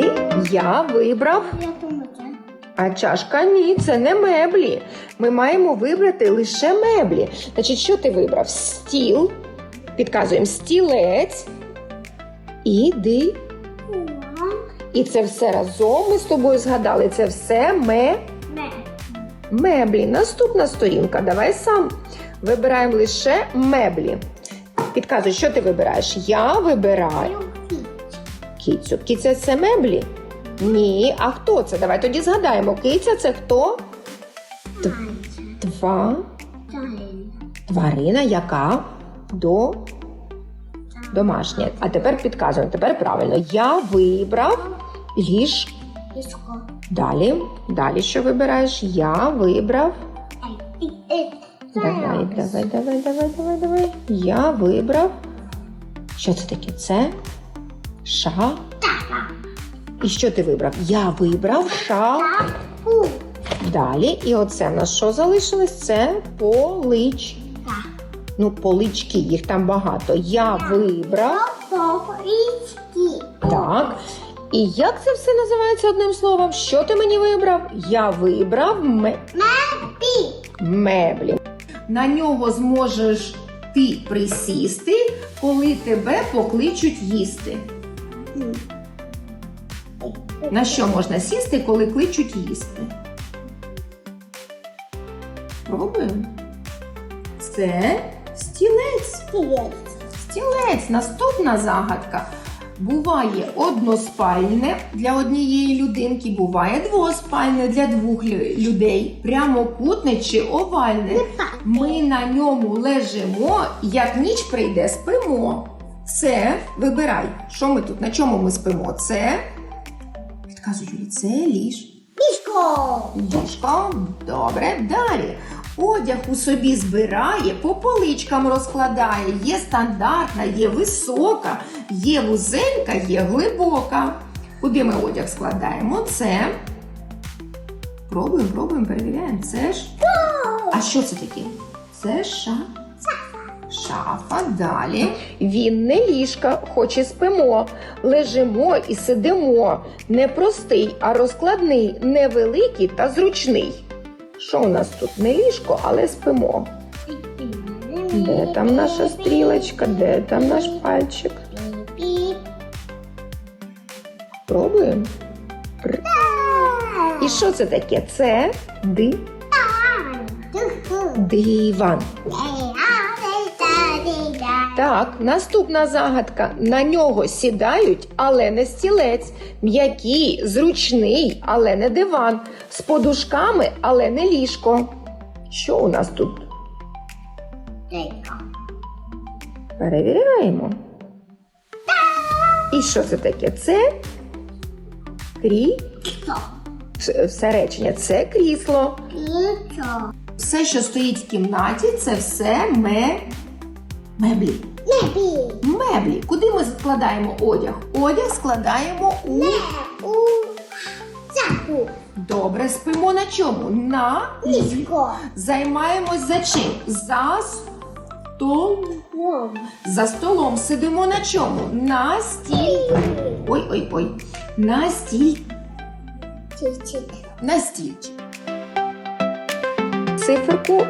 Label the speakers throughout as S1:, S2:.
S1: Далі я вибрав. А чашка ні, це не меблі. Ми маємо вибрати лише меблі. Значить, що ти вибрав? Стіл. Підказуємо стілець і ди. І це все разом ми з тобою згадали. Це все. Ме. меблі. Наступна сторінка. Давай сам. Вибираємо лише меблі. Підказуй, що ти вибираєш? Я вибираю
S2: Люфі.
S1: кицю. Киця це меблі? Ні. А хто це? Давай тоді згадаємо. Киця це хто? Два. Тварина, яка до домашня. А тепер підказуємо. Тепер правильно. Я вибрав ліж.
S2: Ліжко.
S1: Далі. Далі що вибираєш? Я вибрав. Давай, давай, давай, давай, давай, давай. Я вибрав. Що це таке? Це ша. І що ти вибрав? Я вибрав ша. Далі. І оце в нас що залишилось? Це полич. Ну, полички, їх там багато. Я вибрав.
S2: Попорічки.
S1: Так. І як це все називається одним словом? Що ти мені вибрав? Я вибрав ме-
S2: Пі.
S1: меблі. На нього зможеш ти присісти, коли тебе покличуть їсти. На що можна сісти, коли кличуть їсти? Пробуємо. Це стілець.
S2: Стілець.
S1: Наступна загадка. Буває односпальне для однієї людинки, буває двоспальне для двох лю- людей, прямокутне чи овальне. Ми на ньому лежимо, як ніч прийде, спимо. Це вибирай, що ми тут, на чому ми спимо? Це підказуй, Юлі, це ліж.
S2: Ліжко.
S1: Ліжко. Добре, далі. Одяг у собі збирає, по поличкам розкладає. Є стандартна, є висока, є вузенька, є глибока. Куди ми одяг складаємо? Це. Пробуємо, пробуємо, перевіряємо. Це ж. А що це таке? Це ша. Шафа далі. Він не ліжка, хоч і спимо. Лежимо і сидимо. Не простий, а розкладний, невеликий та зручний. Що у нас тут? Не ліжко, але спимо. Де там наша стрілочка? Де там наш пальчик? Пробуємо. І що це таке? Це ди... диван. Так, наступна загадка. На нього сідають, але не стілець. М'який, зручний, але не диван. З подушками, але не ліжко. Що у нас тут? Перевіряємо. І що це таке? Це крі... Все речення. Це крісло. Все, що стоїть в кімнаті, це все ме... меблі. Меблі. Меблі. Куди ми складаємо одяг? Одяг складаємо у. Добре, спимо на чому? На Займаємось за чим? За столом. За столом сидимо на чому? На стіль. Ой, ой, ой. На стіль. На стільчик. Циферку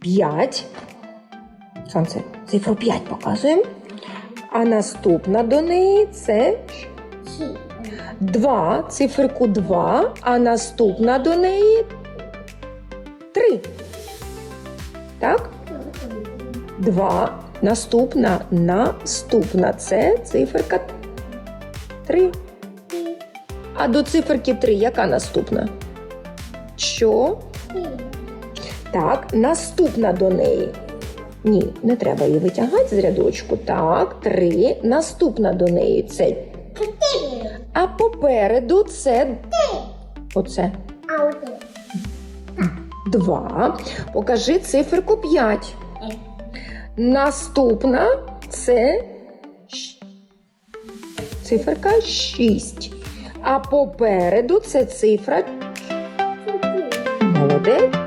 S1: 5. Сонце, цифру 5 показуємо. А наступна до неї це 2, циферку 2, а наступна до неї 3. Так? 2. Наступна, наступна це циферка 3. А до циферки 3 яка наступна? Що? Так, наступна до неї. Ні, не треба її витягати з рядочку. Так, 3. Наступна до неї це. А попереду це. Оце. 2. Покажи циферку 5. Наступна це циферка 6. А попереду це цифра. Молодець.